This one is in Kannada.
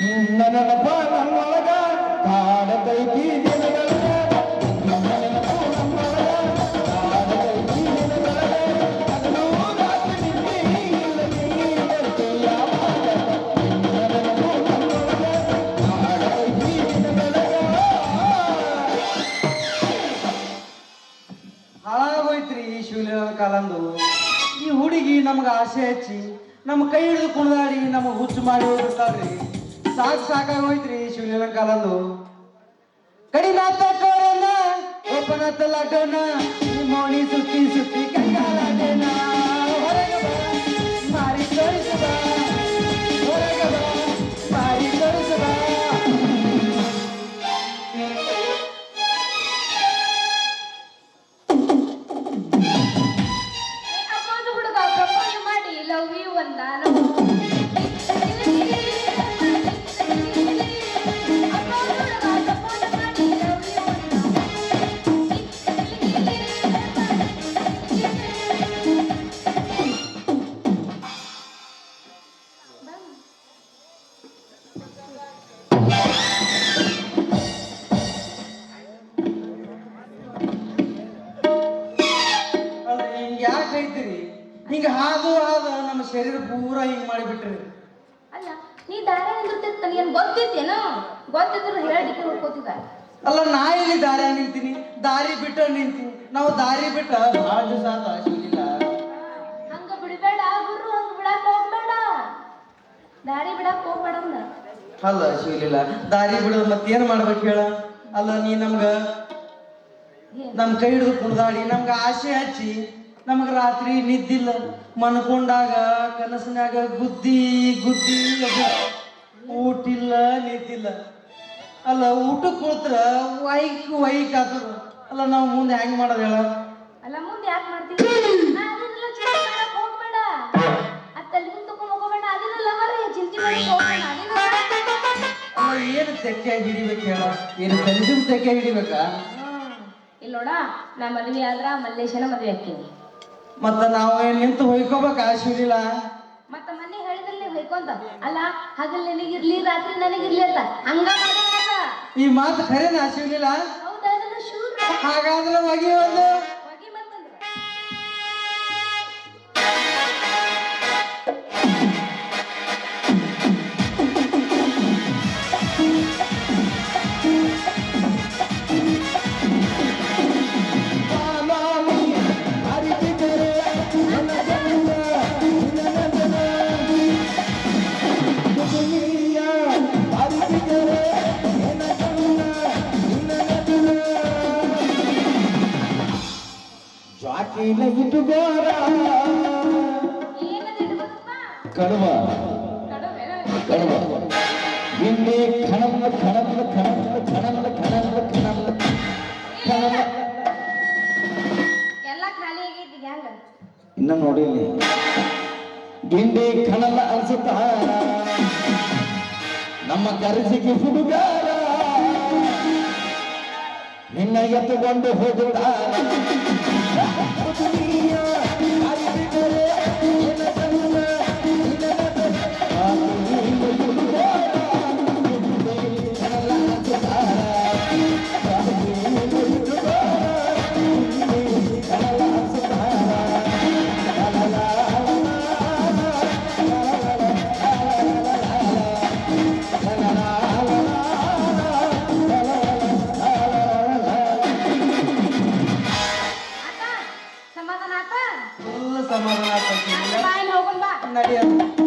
ನಿನ್ನ ನೆನಪ ನನ್ನೊಳಗ ಕಾಡತೈತಿ ಕಾಲಂದು. ಈ ಹುಡುಗಿ ನಮ್ಗೆ ಆಸೆ ಹಚ್ಚಿ, ನಮ್ಮ ಕೈ ಹಿಡಿದು ಕುಣಿದಾಡಿ ನಮಗೆ ಹುಚ್ಚು ಮಾಡಿ ಹೋಗ್ಬಿಟ್ಟಾಳ್ರಿ ಸಾಕು ಸಾಕಾಗೋಯ್ತ್ರಿ ಈ ಶಿವಲಿಂಗ ಕಾಲಂದು ಕಡಿನಾಥ ಓಪನ್ ಒಪ್ಪನತ್ತ ಲಡ್ಡನ ಮೋಣಿ ಸುತ್ತಿ ಸುತ್ತಿ ಕೈಗಾಲಾಡೇನ ಹೊರಗೆ ಹುಡುಗ, ಪ್ರಪೋಸ್ ಮಾಡಿ, ಲವ್ ಯು ಅಂದ. ಐತಿರಿ ಹಿಂಗ ಹಾದು ಹಾದ ನಮ್ಮ ಶರೀರ ಪೂರ ಹಿಂಗ್ ಮಾಡಿಬಿಟ್ರಿ. ಅಲ್ಲ ನೀ ದಾರ ನಿಂತಿರ್ತ ಏನ್ ಗೊತ್ತಿತ್ತೇನೋ ಗೊತ್ತಿದ್ರು ಹೇಳಲಿಕ್ಕೆ ಹೋಗ್ಕೋತಿದ್ದ ಅಲ್ಲ ನಾ ಇಲ್ಲಿ ದಾರಿ ನಿಂತೀನಿ? ದಾರಿ ಬಿಟ್ಟು ನಿಂತೀನಿ. ನಾವು ದಾರಿ ಬಿಟ್ಟ ಭಾಳ ದಿವಸ ಆದ ಹಂಗ ಬಿಡಬೇಡ ಗುರು ಹಂಗ ಬಿಡಕ್ ಹೋಗ್ಬೇಡ. ದಾರಿ ಬಿಡಕ್ ಹೋಗ್ಬೇಡ ಅಂದ. ಅಲ್ಲ ಶಿವಲಿಲ್ಲ ದಾರಿ ಬಿಡೋದು ಮತ್ತೇನ್ ಮಾಡ್ಬೇಕು ಹೇಳ? ಅಲ್ಲ ನೀ ನಮ್ಗ ನಮ್ಮ ನಮ್ ಕೈ ಹಿಡಿದು ಕುಡ್ದಾಡಿ ನಮ್ಗ ಆಸೆ ಹಚ್ಚಿ ನಮಗ ರಾತ್ರಿ ನಿದ್ದಿಲ್ಲ ಮನ್ಕೊಂಡಾಗ ಕನಸಿನಾಗ ಗುದ್ದಿ ಗುದ್ದಿ ಊಟಿಲ್ಲ ನಿದ್ದಿಲ್ಲ. ಅಲ್ಲ ಊಟಕ್ಕೆ ಕೂತ್ರ ವೈಕ್ ವೈಕ್ ಆತದ. ಅಲ್ಲ ನಾವು ಮುಂದೆ ಹೆಂಗ್ ಮಾಡೋದು ಹೇಳ? ಅಲ್ಲ ಮುಂದೆ ಯಾಕೆ ಮಾಡ್ತೀವಿ ಹೋಗ್ಬೇಡ. ಅತ್ತಲ್ಲಿ ಮುಂದೆ ತಗೊಂಡ್ ಹೋಗೋಬೇಡ. ಅದನ್ನ ಲವರ್ ಚಿಂತೆ ಮಾಡಕ್ ಹೋಗ್ಬೇಡ. ಏನು ತೆಕ್ಕೆ ಹಿಡಿಬೇಕು ಹೇಳ? ಏನು ಕಂಜುಮ್ ತೆಕ್ಕೆ ಹಿಡಿಬೇಕಾ? ಇಲ್ಲ ನೋಡ ನಾ ಮದ್ವೆ ಆದ್ರ ಮಲ್ಲೇಶನ ಮದ್ವೆ ಹಾಕಿನಿ ಮತ್ತ ನಾವು ನಿಂತು ಹೊಯ್ಕೋಬೇಕು ಶಿವಲಿಲ್ಲ ಮತ್ತ ಮನೆ ಹೇಳಿದಲ್ಲಿ ಹೊಯ್ಕೊಂತ. ಅಲ್ಲ ಹಗಲ್ ನಿನಗಿರ್ಲಿ ರಾತ್ರಿ ನನಗಿರ್ಲಿ ಅಂತ. ಹಂಗ ಮಾಡೋಣ ಈ ಮಾತು ಖರೇನ ಶಿವಲಿಲ್ಲ ಹೌದಾ ಅದನ್ನ ಶೂರ್ ಹಾಗಾದ್ರೆ ಒಗಿ ಒಂದು ಇಡ್ಬೇಕಪ್ಪ ಕಡುವ ಕಡವೆ ಹಿಂದೆ ಖಣಂದ ಖಣಂದ ಖಣಂದ ಖಣಂದ ಖಣಂದ ಖಣಂದ ಖಣಂದ ಇನ್ನ ನೋಡಿಲ್ಲ ಗಿಂಡಿ ಕಣಲ ಅನ್ಸುತ್ತಾರ ನಮ್ಮ ಕರೆಸಿಗೆ ಹುಡುಗಾರ. ನಿನ್ನ ಎತ್ತುಕೊಂಡು ಹೋಗುತ್ತಾರ ಆತ ಸಮಾಧಾನ ಆತ ಫುಲ್